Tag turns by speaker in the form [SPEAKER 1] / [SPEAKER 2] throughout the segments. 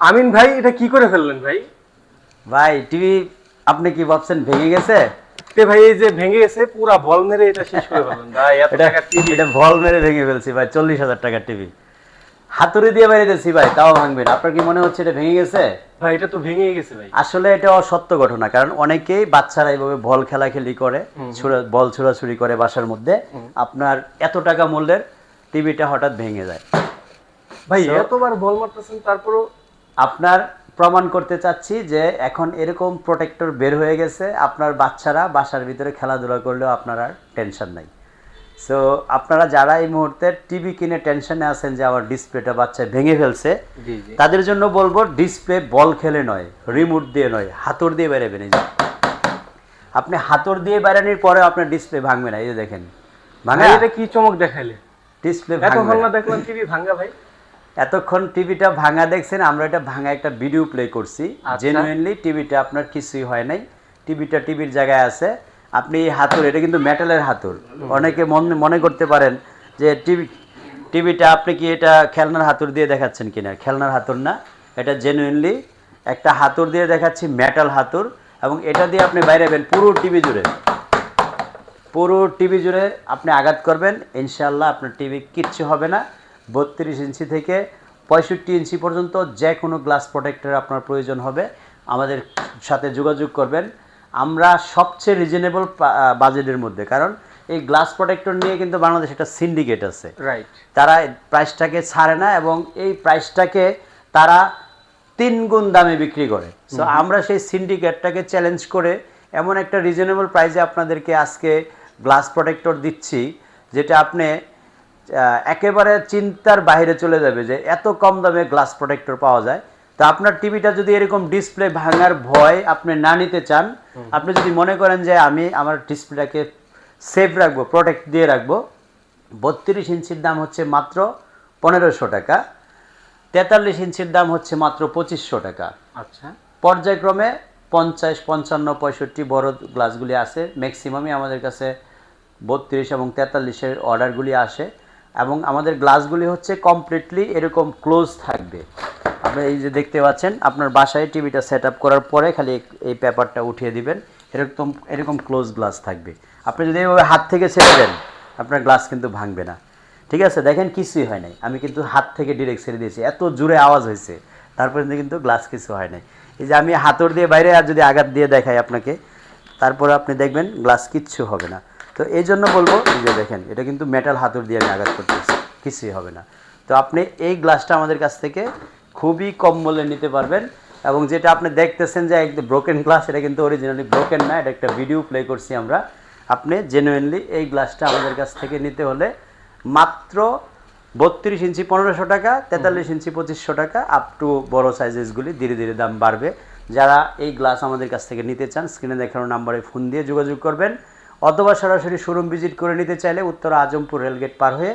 [SPEAKER 1] আমিন ভাই এটা কি করে ফেললেন ভাই?
[SPEAKER 2] ভাই টিভি আপনি কি ভাবছেন ভেঙে গেছে?
[SPEAKER 1] তে ভাই এই যে ভেঙে গেছে পুরা বল মেরে এটা শেষ করে ফেললেন। ভাই এত টাকা টিভি।
[SPEAKER 2] এটা ভল মেরে ভেঙে ফেলছি ভাই চল্লিশ হাজার টাকার টিভি। হাতুড়ি দিয়ে ভাই তাও ভাঙবে না। আপনার কি মনে হচ্ছে এটা ভেঙে গেছে?
[SPEAKER 1] ভাই এটা তো ভেঙেই গেছে ভাই।
[SPEAKER 2] আসলে এটা অসত্য ঘটনা কারণ অনেকেই বাচ্চারা এইভাবে বল খেলাখেলি করে ছুড়া- বল ছোড়াছুড়ি করে বাসার মধ্যে। আপনার এত টাকা মূল্যের টিভিটা হঠাৎ ভেঙে যায়।
[SPEAKER 1] ভাই এতবার বল মারতেছেন তারপরও
[SPEAKER 2] আপনার প্রমাণ করতে চাচ্ছি যে এখন এরকম প্রোটেক্টর বের হয়ে গেছে। আপনার বাচ্চারা বাসার ভিতরে খেলাধুলা করলেও আপনার আর টেনশন নাই। সো আপনারা যারা এই মুহূর্তে টিভি কিনে টেনশনে আছেন যে আমার ডিসপ্লেটা বাচ্চা ভেঙে ফেলছে তাদের জন্য বলব ডিসপ্লে বল খেলে নয় রিমোট দিয়ে নয় হাতুড় দিয়ে বেরোবেন এই আপনি হাতর দিয়ে বেরানোর পরে আপনার ডিসপ্লে ভাঙবে না এই যে দেখেন। ভাঙা?
[SPEAKER 1] এটা কি চমক দেখাইলে?
[SPEAKER 2] ডিসপ্লে
[SPEAKER 1] এতক্ষণ না। দেখলাম টিভি ভাঙ্গা ভাই।
[SPEAKER 2] এতক্ষণ টিভিটা ভাঙা দেখছেন আমরা এটা ভাঙা একটা ভিডিও প্লে করছি।
[SPEAKER 1] আচ্ছা।
[SPEAKER 2] জেনুইনলি টিভিটা আপনার কিছুই হয় নাই। টিভিটা টিভির জায়গায় আছে। আপনি এই হাতুর এটা কিন্তু মেটালের হাতুর অনেকে মনে মনে করতে পারেন যে টিভি টিভিটা আপনি কি এটা খেলনার হাতুর দিয়ে দেখাচ্ছেন কিনা? খেলনার হাতুর না। এটা জেনুইনলি একটা হাতুর দিয়ে দেখাচ্ছি মেটাল হাতুর এবং এটা দিয়ে আপনি বাইরে বাইরেবেন পুরো টিভি জুড়ে। পুরো টিভি জুড়ে আপনি আঘাত করবেন। ইনশাল্লাহ আপনার টিভি কিচ্ছু হবে না। বত্রিশ ইঞ্চি থেকে পঁয়ষট্টি ইঞ্চি পর্যন্ত যে কোনো গ্লাস প্রোটেক্টর আপনার প্রয়োজন হবে। আমাদের সাথে যোগাযোগ করবেন। আমরা সবচেয়ে রিজনেবল বাজেটের মধ্যে। কারণ এই গ্লাস প্রোটেক্টর নিয়ে কিন্তু বাংলাদেশে একটা সিন্ডিকেট আছে।
[SPEAKER 1] রাইট
[SPEAKER 2] তারা প্রাইসটাকে ছাড়ে না এবং এই প্রাইসটাকে তারা তিন গুণ দামে বিক্রি করে। সো আমরা সেই সিন্ডিকেটটাকে চ্যালেঞ্জ করে এমন একটা রিজনেবল প্রাইসে আপনাদেরকে আজকে গ্লাস প্রোটেক্টর দিচ্ছি যেটা আপনি একেবারে চিন্তার বাইরে চলে যাবে যে এত কম দামে গ্লাস প্রোটেক্টর পাওয়া যায়। তো আপনার টিভিটা যদি এরকম ডিসপ্লে ভাঙার ভয় আপনি না নিতে চান আপনি যদি মনে করেন যে আমি আমার ডিসপ্লেটাকে সেফ রাখব প্রোটেক্ট দিয়ে রাখব বত্রিশ ইঞ্চির দাম হচ্ছে মাত্র পনেরোশো টাকা তেতাল্লিশ ইঞ্চির দাম হচ্ছে মাত্র পঁচিশশো টাকা।
[SPEAKER 1] আচ্ছা।
[SPEAKER 2] পর্যায়ক্রমে পঞ্চাশ পঞ্চান্ন পঁয়ষট্টি বড় গ্লাসগুলি আছে ম্যাক্সিমামই আমাদের কাছে বত্রিশ এবং তেতাল্লিশের অর্ডারগুলি আসে। এবং আমাদের গ্লাসগুলি হচ্ছে কমপ্লিটলি এরকম ক্লোজ থাকবে। আপনি এই যে দেখতে পাচ্ছেন, আপনার বাসায় টিভিটা সেট করার পরে খালি এই- পেপারটা উঠিয়ে দিবেন। এরকম এরকম ক্লোজ গ্লাস থাকবে। আপনি যদি এইভাবে হাত থেকে ছেড়ে দেন, আপনার গ্লাস কিন্তু ভাঙবে না। ঠিক আছে? দেখেন কিছুই হয় নাই। আমি কিন্তু হাত থেকে ডিরেক্ট ছেড়ে দিয়েছি। এত জোরে আওয়াজ হয়েছে। তারপরে কিন্তু গ্লাস কিছু হয় নাই। এই যে আমি হাতর দিয়ে বাইরে আর যদি আঘাত দিয়ে দেখাই আপনাকে, তারপরে আপনি দেখবেন গ্লাস কিচ্ছু হবে না। তো এই জন্য বলব যে দেখেন এটা কিন্তু মেটাল হাতুর দিয়ে আমি আঘাত করতেছি কিছুই হবে না। তো আপনি এই গ্লাসটা আমাদের কাছ থেকে খুবই কম মূল্যে নিতে পারবেন এবং যেটা আপনি দেখতেছেন যে একদম ব্রোকেন গ্লাস এটা কিন্তু অরিজিনালি ব্রোকেন না এটা একটা ভিডিও প্লে করছি আমরা। আপনি জেনুইনলি এই গ্লাসটা আমাদের কাছ থেকে নিতে হলে মাত্র বত্রিশ ইঞ্চি পনেরোশো টাকা তেতাল্লিশ ইঞ্চি পঁচিশশো টাকা আপ টু বড় সাইজেসগুলি ধীরে ধীরে দাম বাড়বে। যারা এই গ্লাস আমাদের কাছ থেকে নিতে চান স্ক্রিনে দেখানো নাম্বারে ফোন দিয়ে যোগাযোগ করবেন। অথবা সরাসরি শোরুম ভিজিট করে নিতে চাইলে উত্তর আজমপুর রেলগেট পার হয়ে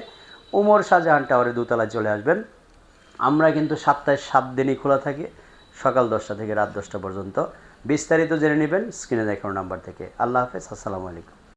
[SPEAKER 2] উমর শাহজাহান টাওয়ারে দোতলায় চলে আসবেন। আমরা কিন্তু সপ্তাহে সাত দিনই খোলা থাকি, সকাল দশটা থেকে রাত দশটা পর্যন্ত। বিস্তারিত জেনে নেবেন স্ক্রিনে দেখানো নাম্বার থেকে। আল্লাহ হাফেজ, আসসালামু আলাইকুম।